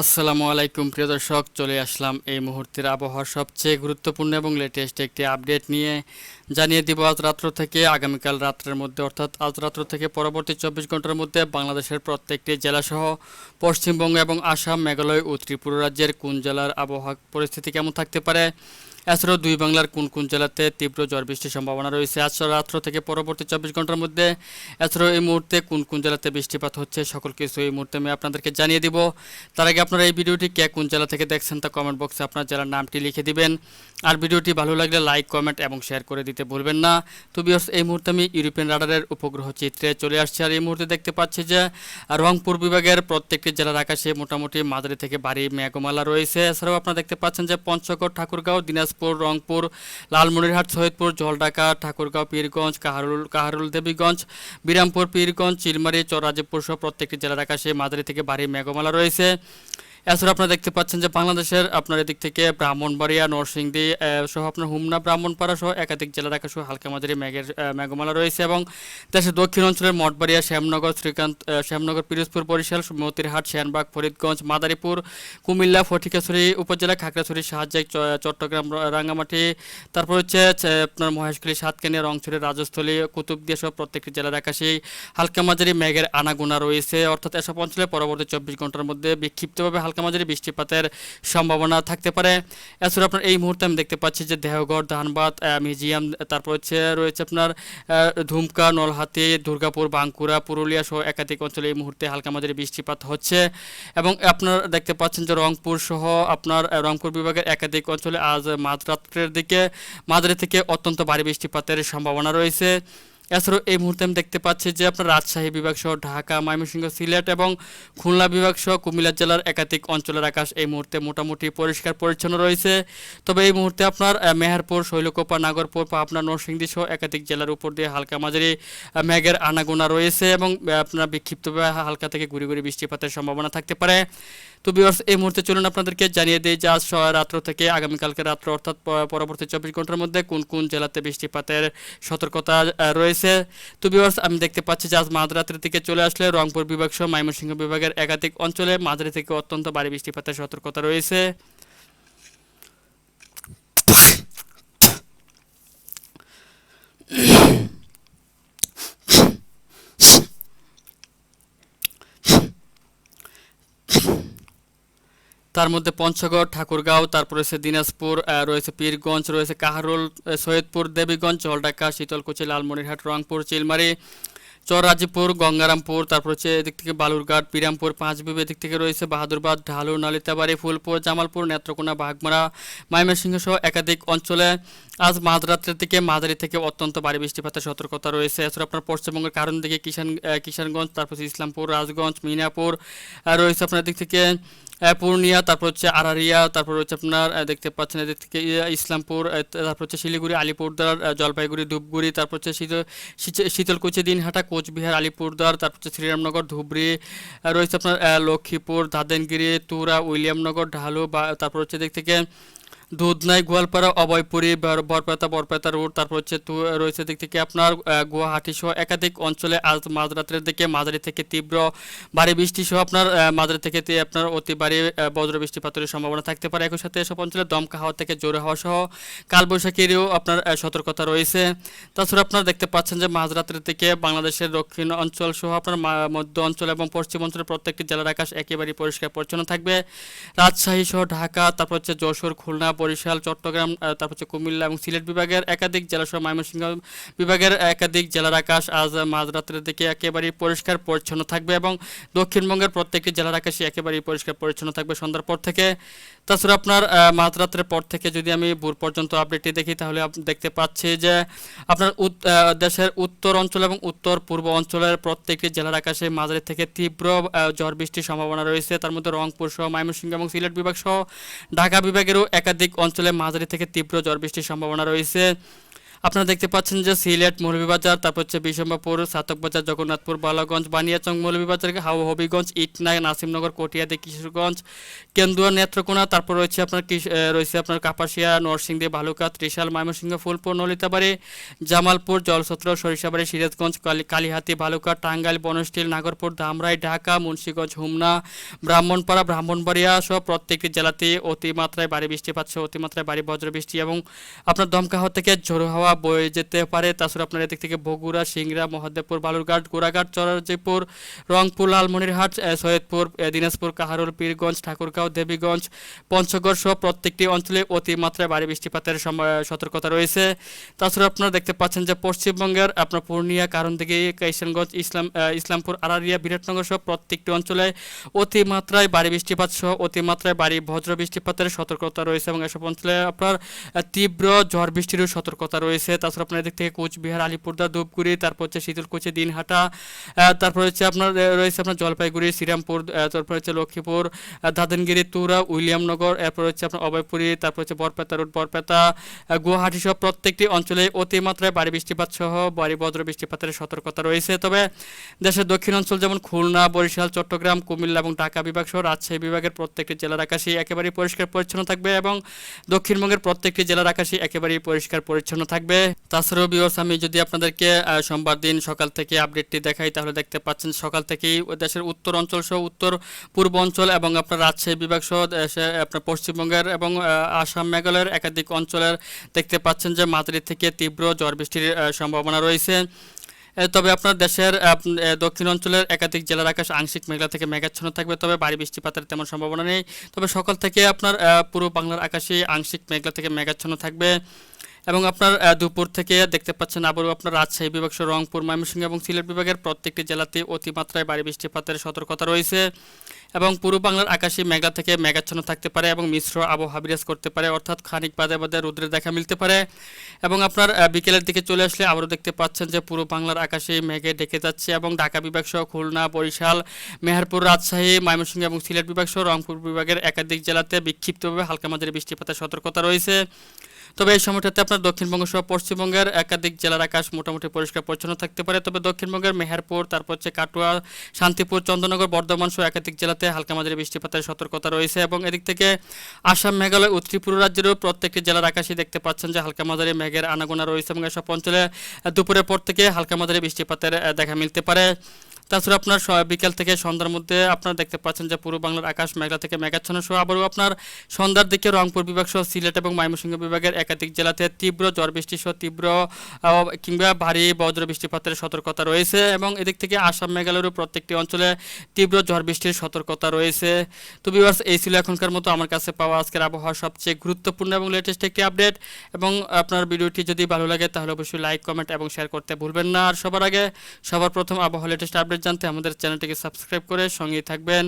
আসসালামু আলাইকুম, প্রিয় দর্শক। চলে আসলাম এই মুহূর্তের আবহাওয়ার সবচেয়ে গুরুত্বপূর্ণ এবং লেটেস্ট একটি আপডেট নিয়ে। জানিয়ে দিব, আজ রাত্র থেকে, আগামীকাল রাত্রের মধ্যে, অর্থাৎ আজ রাত্র থেকে পরবর্তী চব্বিশ ঘণ্টার মধ্যে বাংলাদেশের প্রত্যেকটি জেলাসহ পশ্চিমবঙ্গ এবং আসাম, মেঘালয় ও ত্রিপুরা রাজ্যের কোন জেলার আবহাওয়া পরিস্থিতি কেমন থাকতে পারে? এছাড়াও দুই বাংলার কোন কোন জেলাতে তীব্র ঝড় বৃষ্টির সম্ভাবনা রয়েছে? আজ রাত্র থেকে পরবর্তী চব্বিশ ঘণ্টার মধ্যে এছাড়াও এই মুহূর্তে কোন কোন জেলাতে বৃষ্টিপাত হচ্ছে সকল কিছু এই মুহূর্তে আমি আপনাদেরকে জানিয়ে দিব। তার আগে আপনারা এই ভিডিওটি কে কোন জেলা থেকে দেখছেন তা কমেন্ট বক্সে আপনার জেলার নামটি লিখে দিবেন। আর ভিডিওটি ভালো লাগলে লাইক কমেন্ট এবং শেয়ার করে দিতে ভুলবেন না। তো এই মুহূর্তে আমি ইউরোপিয়ান রাডারের উপগ্রহ চিত্রে চলে আসছি আর এই মুহূর্তে দেখতে পাচ্ছি যে রংপুর বিভাগের প্রত্যেকটি জেলার আকাশে মোটামুটি মাঝারি থেকে ভারী মেঘমালা রয়েছে। এছাড়াও আপনারা দেখতে পাচ্ছেন যে পঞ্চগড়, ঠাকুরগাঁও দিনাজপুর, রংপুর, লালমনিরহাট, সৈয়দপুর, জলঢাকা, ঠাকুরগাঁও, পীরগঞ্জ, কাহারুল কাহারুল, দেবীগঞ্জ, বিরামপুর, পীরগঞ্জ, চিলমারি চরাজপুর সহ প্রত্যেকটি জেলার আকাশে মাঝারি থেকে ভারী মেঘমালা রয়েছে। এছাড়া আপনারা দেখতে পাচ্ছেন যে বাংলাদেশের আপনার এদিক থেকে ব্রাহ্মণবাড়িয়া, নরসিংদী সহ আপনার হুমনা, ব্রাহ্মণপাড়া সহ একাধিক জেলার আকাশে হালকা মাঝারি মেঘের মেঘমালা রয়েছে এবং দেশের দক্ষিণ অঞ্চলের মঠবাড়িয়া, শ্যামনগর, শ্রীকান্ত শ্যামনগর, পিরোজপুর, বরিশাল, মতিরহাট শ্যানবাগ ফরিদগঞ্জ, মাদারীপুর, কুমিল্লা ফটিকাছড়ি উপজেলা, খাগড়াছড়ি সাহায্যে চট্টগ্রাম, রাঙ্গামাটি, তারপর হচ্ছে আপনার মহেশখালী, সাতকানিয়া, রংছড়ি, রাজস্থলী, কুতুবদিয়া সহ প্রত্যেকটি জেলার আকাশে হালকা মাঝারি মেঘের আনাগোনা রয়েছে। অর্থাৎ এসব অঞ্চলে পরবর্তী চব্বিশ ঘণ্টার মধ্যে বিক্ষিপ্তভাবে হালকা মাঝারি বৃষ্টিপাতের সম্ভাবনা থাকতে পারে। এছাড়া আপনার এই মুহূর্তে আমি দেখতে পাচ্ছি যে দেহগড় ধানবাদ মিউজিয়াম, তারপর হচ্ছে রয়েছে আপনার ধুমকা নলহাতি দুর্গাপুর, বাঁকুড়া, পুরুলিয়া সহ একাধিক অঞ্চলে এই মুহূর্তে হালকা মাঝারি বৃষ্টিপাত হচ্ছে। এবং আপনার দেখতে পাচ্ছেন যে রংপুর সহ আপনার রংপুর বিভাগের একাধিক অঞ্চলে আজ মাঝরাত্রের দিকে, মাঝারি থেকে অত্যন্ত ভারী বৃষ্টিপাতের সম্ভাবনা রয়েছে। এছাড়াও এই মুহূর্তে আমি দেখতে পাচ্ছি যে আপনার রাজশাহী বিভাগ সহ ঢাকা, ময়মনসিংহ, সিলেট এবং খুলনা বিভাগ সহ কুমিল্লা জেলার একাধিক অঞ্চলের আকাশ এই মুহূর্তে মোটামুটি পরিষ্কার পরিচ্ছন্ন রয়েছে। তবে এই মুহূর্তে আপনার মেহেরপুর, শৈলকোপা, নাগরপুর, পাবনা, নরসিংদী সহ একাধিক জেলার উপর দিয়ে হালকা মাঝারি মেঘের আনাগোনা রয়েছে এবং আপনার বিক্ষিপ্তভাবে হালকা থেকে গুড়ি গুড়ি বৃষ্টিপাতের সম্ভাবনা থাকতে পারে। তো বিভার্স এই মুহূর্তে চলুন আপনাদেরকে জানিয়ে দিই যে আজ রাত্র থেকে আগামীকালকে রাত্র, অর্থাৎ পরবর্তী চব্বিশ ঘণ্টার মধ্যে কোন কোন জেলাতে বৃষ্টিপাতের সতর্কতা রয়েছে? তো বিভার্স আমি দেখতে পাচ্ছি যে আজ মাঝরাত্রের দিকে চলে আসলে রংপুর বিভাগ সহ ময়মনসিংহ বিভাগের একাধিক অঞ্চলে মাঝারি থেকে অত্যন্ত ভারী বৃষ্টিপাতের সতর্কতা রয়েছে। তার মধ্যে পঞ্চগড়, ঠাকুরগাঁও, তারপর রয়েছে দিনাজপুর রয়েছে পীরগঞ্জ, রয়েছে কাহারুল সৈয়দপুর, দেবীগঞ্জ, জলঢাকা, শীতলকুচি, লালমনিরহাট, রংপুর, চিলমারি, চররাজিপুর, গঙ্গারামপুর, তারপর হচ্ছে এদিক থেকে বালুরঘাট বিরামপুর পাঁচবিবি, এদিক থেকে রয়েছে বাহাদুরবাদ, ঢালু, নালিতাবাড়ি, ফুলপুর, জামালপুর, নেত্রকোনা, বাঘমারা ময়মনসিংহ সহ একাধিক অঞ্চলে আজ মাঝরাত্রের দিকে মাঝারি থেকে অত্যন্ত ভারী বৃষ্টিপাতের সতর্কতা রয়েছে। এছাড়া আপনার পশ্চিমবঙ্গের কারণ দিকে কিষান কিষানগঞ্জ তারপর ইসলামপুর, রাজগঞ্জ মিনাপুর রয়েছে আপনার দিক থেকে পূর্ণিয়া তারপর হচ্ছে আরারিয়া তারপর হচ্ছে আপনার দেখতে পাচ্ছেন এদিক থেকে ইয়ে, ইসলামপুর তারপর হচ্ছে শিলিগুড়ি আলিপুরদার জলপাইগুড়ি ধূপগুড়ি তারপর হচ্ছে শীতল শীত- শীতলকুচি দিনহাটা কোচবিহার আলিপুরদার তারপর হচ্ছে শ্রীরামনগর আহ, রয়েছে আপনার লক্ষ্মীপুর দাদেনগিরি তুরা উইলিয়ামনগর ঢালু বা তারপর হচ্ছে দিক থেকে দুধনাই, গোয়ালপাড়া, অভয়পুরি, বর- বরপেতা বরপেতা রোড, তারপর হচ্ছে রয়েছে দিক থেকে আপনার গুয়াহাটি সহ একাধিক অঞ্চলে আজ মাঝরাত্রের দিকে মাঝারি থেকে তীব্র ভারী বৃষ্টি সহ আপনার মাঝারি থেকে আপনার অতি ভারী বজ্র বৃষ্টিপাতের সম্ভাবনা থাকতে পারে। একই সাথে এসব অঞ্চলে দমকা হাওয়া থেকে জোরে হওয়া সহ কালবৈশাখীরও আপনার সতর্কতা রয়েছে। তাছাড়া আপনারা দেখতে পাচ্ছেন যে মাঝরাত্রের দিকে বাংলাদেশের দক্ষিণ অঞ্চল সহ আপনার মধ্য অঞ্চল এবং পশ্চিম অঞ্চলের প্রত্যেকটি জেলার আকাশ একেবারেই পরিষ্কার পরিচ্ছন্ন থাকবে। রাজশাহী সহ ঢাকা, তারপর হচ্ছে যশোর, খুলনা বরিশাল, চট্টগ্রাম তারপর হচ্ছে কুমিল্লা এবং সিলেট বিভাগের একাধিক জেলা সহ ময়মনসিংহ বিভাগের একাধিক জেলার আকাশ আজ মাঝরাত্রের দিকে একেবারেই পরিষ্কার পরিচ্ছন্ন থাকবে এবং দক্ষিণবঙ্গের প্রত্যেকটি জেলার আকাশে একেবারেই পরিষ্কার পরিচ্ছন্ন থাকবে সন্ধ্যার পর থেকে। তাছাড়া আপনার মাঝরাত্রের পর থেকে যদি আমি ভোর পর্যন্ত আপডেটটি দেখি, তাহলে দেখতে পাচ্ছি যে আপনার দেশের উত্তর অঞ্চল এবং উত্তর পূর্ব অঞ্চলের প্রত্যেকটি জেলার আকাশে মাঝারি থেকে তীব্র ঝড় বৃষ্টির সম্ভাবনা রয়েছে। তার মধ্যে রংপুর সহ ময়মনসিংহ এবং সিলেট বিভাগ সহ ঢাকা বিভাগেরও একাধিক অঞ্চলে মাঝারি থেকে তীব্র ঝড় বৃষ্টির সম্ভাবনা রয়েছে। আপনারা দেখতে পাচ্ছেন যে সিলেট মৌলভীবাজার, তারপর হচ্ছে বিশম্বাপুর সাতকবাজার, জগন্নাথপুর, বালাগঞ্জ, বানিয়াচং মৌলভীবাজার হাওয়া হবিগঞ্জ ইটনা নাসিমনগর কটিয়াদি কিশোরগঞ্জ, কেন্দুয়া, নেত্রকোনা, তারপর রয়েছে আপনার রয়েছে আপনার কাপাসিয়া, নরসিংদী ভালুকা ত্রিশাল, ময়মনসিংহ, ফুলপুর, নলিতাবাড়ি, জামালপুর জলছত্র সরিষাবাড়ি, সিরাজগঞ্জ, কালী কালীহাতি ভালুকা টাঙ্গাইল বনস্টিল নাগরপুর ধামরাই ঢাকা, মুন্সিগঞ্জ, হুমনা, ব্রাহ্মণপাড়া, ব্রাহ্মণবাড়িয়া সহ প্রত্যেকটি জেলাতে অতিমাত্রায় বাড়ি বৃষ্টিপাত সহ অতিমাত্রায় ভারী বজ্রবৃষ্টি এবং আপনার দমকা হাওয়া থেকে ঝোড়ো হাওয়া বয়ে যেতে পারে। তাছাড়া আপনার এদিক থেকে বগুড়া, সিংড়া, মহাদেবপুর, বালুরঘাট, গোড়াঘাট চরারজিপুর রংপুর, লালমনিরহাট সৈয়দপুর দিনাজপুর, কাহারুল, পীরগঞ্জ, ঠাকুরগাঁও, দেবীগঞ্জ, পঞ্চগড় সহ প্রত্যেকটি অঞ্চলে অতিমাত্রায় ভারী বৃষ্টিপাতের সতর্কতা রয়েছে। তাছাড়া আপনারা দেখতে পাচ্ছেন যে পশ্চিমবঙ্গের আপনার পূর্ণিয়া কারণ থেকে কিশনগঞ্জ ইসলাম ইসলামপুর, আরারিয়া, বিরাটনগর সহ প্রত্যেকটি অঞ্চলে অতিমাত্রায় ভারী বৃষ্টিপাত সহ অতিমাত্রায় ভারী বজ্র বৃষ্টিপাতের সতর্কতা রয়েছে এবং এসব অঞ্চলে আপনার তীব্র ঝড় বৃষ্টিরও সতর্কতা রয়েছে। তাছাড়া আপনার এদিক থেকে কোচবিহার আলিপুরদা ধূপগুড়ি, তারপর হচ্ছে শীতলকুচি, দিনহাটা তারপর হচ্ছে আপনার রয়েছে আপনার জলপাইগুড়ি, শ্রীরামপুর তারপর হচ্ছে লক্ষ্মীপুর দাদনগিরি তুরা, উইলিয়ামনগর, এরপর হচ্ছে আপনার অভয়পুরি, তারপর হচ্ছে বরপেতা রোড বরপেতা গুয়াহাটি সহ প্রত্যেকটি অঞ্চলে অতিমাত্রায় ভারী বৃষ্টিপাত সহ ভারী বজ্র বৃষ্টিপাতের সতর্কতা রয়েছে। তবে দেশের দক্ষিণ অঞ্চল যেমন খুলনা, বরিশাল, চট্টগ্রাম, কুমিল্লা এবং ঢাকা বিভাগ সহ রাজশাহী বিভাগের প্রত্যেকটি জেলার আকাশে একেবারেই পরিষ্কার পরিচ্ছন্ন থাকবে এবং দক্ষিণবঙ্গের প্রত্যেকটি জেলার আকাশে একেবারেই পরিষ্কার পরিচ্ছন্ন থাকবে। তাছাড়াও বিয়স আমি যদি আপনাদেরকে সোমবার দিন সকাল থেকে আপডেটটি দেখাই তাহলে দেখতে পাচ্ছেন সকাল থেকেই দেশের উত্তর অঞ্চল সহ উত্তর পূর্ব অঞ্চল এবং আপনার রাজশাহী বিভাগ সহ আপনার পশ্চিমবঙ্গের এবং আসাম মেঘালয়ের একাধিক অঞ্চলের দেখতে পাচ্ছেন যে মাঝারি থেকে তীব্র ঝড় বৃষ্টির সম্ভাবনা রয়েছে। তবে আপনার দেশের দক্ষিণ অঞ্চলের একাধিক জেলার আকাশ আংশিক মেঘলা থেকে মেঘাচ্ছন্ন থাকবে তবে ভারী বৃষ্টিপাতের তেমন সম্ভাবনা নেই। তবে সকাল থেকে আপনার আহ, পুরো বাংলার আকাশে আংশিক মেঘলা থেকে মেঘাচ্ছন্ন থাকবে। এবং আপনার দুপুর থেকে দেখতে পাচ্ছেন আবারও আপনার রাজশাহী বিভাগ সহ রংপুর, ময়মনসিংহ এবং সিলেট বিভাগের প্রত্যেকটি জেলাতে অতিমাত্রায় বাড়ি বৃষ্টিপাতের সতর্কতা রয়েছে এবং পূর্ব বাংলার আকাশে মেঘা থেকে মেঘাচ্ছন্ন থাকতে পারে এবং মিশ্র আবহাওয়া বিরাজ করতে পারে, অর্থাৎ খানিক বাদে বাদে রোদ্রের দেখা মিলতে পারে। এবং আপনার বিকেলের দিকে চলে আসলে আবারও দেখতে পাচ্ছেন যে পূর্ব বাংলার আকাশে মেঘে ডেকে যাচ্ছে এবং ঢাকা বিভাগ সহ খুলনা, বরিশাল, মেহেরপুর, রাজশাহী, ময়মনসিংহ এবং সিলেট বিভাগ সহ রংপুর বিভাগের একাধিক জেলাতে বিক্ষিপ্তভাবে হালকা মাঝারি বৃষ্টিপাতের সতর্কতা রয়েছে। তবে এই সময়টাতে আপনার দক্ষিণবঙ্গ সহ পশ্চিমবঙ্গের একাধিক জেলার আকাশ মোটামুটি পরিষ্কার পরিচ্ছন্ন থাকতে পারে। তবে দক্ষিণবঙ্গের মেহেরপুর, তারপর হচ্ছে কাটুয়া, শান্তিপুর চন্দ্রনগর বর্ধমান সহ একাধিক জেলাতে হালকা মাঝারি বৃষ্টিপাতের সতর্কতা রয়েছে এবং এদিক থেকে আসাম, মেঘালয় ও ত্রিপুরা রাজ্যেরও প্রত্যেকটি জেলার আকাশে দেখতে পাচ্ছেন যে হালকা মাঝারি মেঘের আনাগোনা রয়েছে এবং এসব অঞ্চলে দুপুরের পর থেকে হালকা মাঝারি বৃষ্টিপাতের দেখা মিলতে পারে। তাছাড়া আপনার বিকেল থেকে সন্ধ্যার মধ্যে আপনারা দেখতে পাচ্ছেন যে পূর্ব বাংলার আকাশ মেঘলা থেকে মেঘাচ্ছন্ন সহ। আবারও আপনার সন্ধ্যার দিকে রংপুর বিভাগ সহ, সিলেট এবং ময়মনসিংহ বিভাগের একাধিক জেলাতে তীব্র ঝড় বৃষ্টি সহ, তীব্র কিংবা ভারী বজ্র বৃষ্টিপাতের সতর্কতা রয়েছে এবং এদিক থেকে আসাম মেঘালয়েরও প্রত্যেকটি অঞ্চলে তীব্র ঝড় বৃষ্টির সতর্কতা রয়েছে। তো বিভার্স এই ছিল এখনকার মতো আমার কাছে পাওয়া আজকের আবহাওয়া সবচেয়ে গুরুত্বপূর্ণ এবং লেটেস্ট একটি আপডেট এবং আপনার ভিডিওটি যদি ভালো লাগে, তাহলে অবশ্যই লাইক কমেন্ট এবং শেয়ার করতে ভুলবেন না। আর সবার আগে সবার প্রথম আবহাওয়া লেটেস্ট আপডেট জানতে আমাদের চ্যানেলটিকে সাবস্ক্রাইব করে সঙ্গেই থাকবেন।